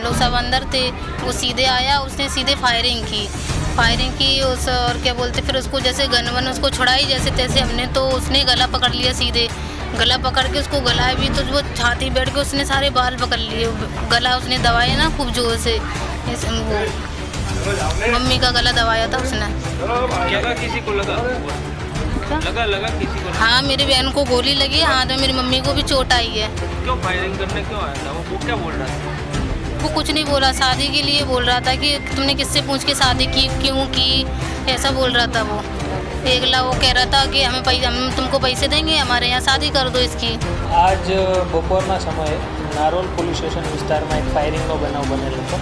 लोग सब अंदर थे वो सीधे आया उसने सीधे फायरिंग की। फायरिंग की उस और क्या बोलते फिर उसको जैसे गन वन उसको छुड़ाई जैसे तैसे हमने तो उसने गला पकड़ लिया सीधे। गला पकड़ के उसको गलाया भी तो वो छाती बैठ के उसने सारे बाल पकड़ लिए। गला उसने दबाया ना खूब ज़ोर से वो। मम्मी का गला दबाया था उसने। लगा किसी को लगा? लगा लगा किसी को? हाँ मेरी बहन को गोली लगी हाथ में मेरी मम्मी को भी चोट आई है। क्यों फायरिंग करने क्यों आया था? वो वो क्या बोल रहा था? वो कुछ नहीं बोला शादी के लिए बोल रहा था कि तुमने किससे पूछ के शादी की क्यों की ऐसा बोल रहा था वो एकला वो कह रहा था कि हमें पैसे हम तुमको पैसे देंगे हमारे यहाँ शादी कर दो इसकी આજ બપોરના સમયે નારોલ પોલીસ સ્ટેશન વિસ્તારમાં એક ફાયરિંગનો બનાવ બનેલો હતો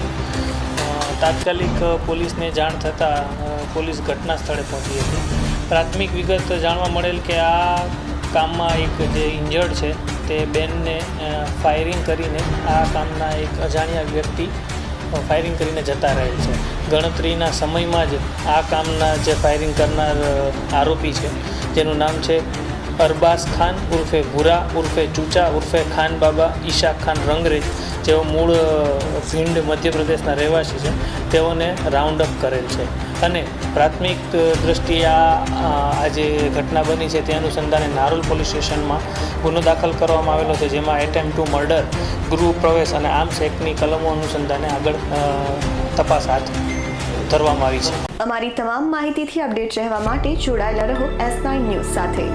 અ, તાત્કાલિક પોલીસને જાણ થતાં અ, પોલીસ ઘટના સ્થળે પહોંચી હતી પ્રાથમિક વિગત જાણવા મળેલ કે આ કામમાં એક જે ઇન્જર્ડ છે, તે બેનને ફાયરિંગ કરીને આ કામના એક અજાણ્યા વ્યક્તિ ફાયરિંગ કરીને જતા રહેલ છે. ગણતરીના સમયમાં જ આ કામના જે ફાયરિંગ કરનાર આરોપી છે, જેનું નામ છે અરબાઝ ખાન ઉર્ફે ભૂરા, ઉર્ફે ચૂચા, ઉર્ફે ખાન બાબા, ઈશા ખાન રંગરેજ, જેઓ મૂળ ભીંડ મધ્યપ્રદેશના રહેવાસી છે, તેઓને રાઉન્ડ અપ કરેલ છે. અને પ્રાથમિક અ, દ્રષ્ટિએ આ આ જે ઘટના બની છે તે અનુસંધાને નારોલ પોલીસ સ્ટેશનમાં ગુનો દાખલ કરવામાં આવેલો છે જેમાં એટેમ્પ ટુ મર્ડર ગૃહ પ્રવેશ અને આર્મ્સ એક્ટની કલમો અનુસંધાને આગળ તપાસ હાથ ધરવામાં આવી છે. અમારી તમામ માહિતીથી અપડેટ રહેવા માટે જોડાયેલા રહો એસ નાઇન ન્યૂઝ સાથે.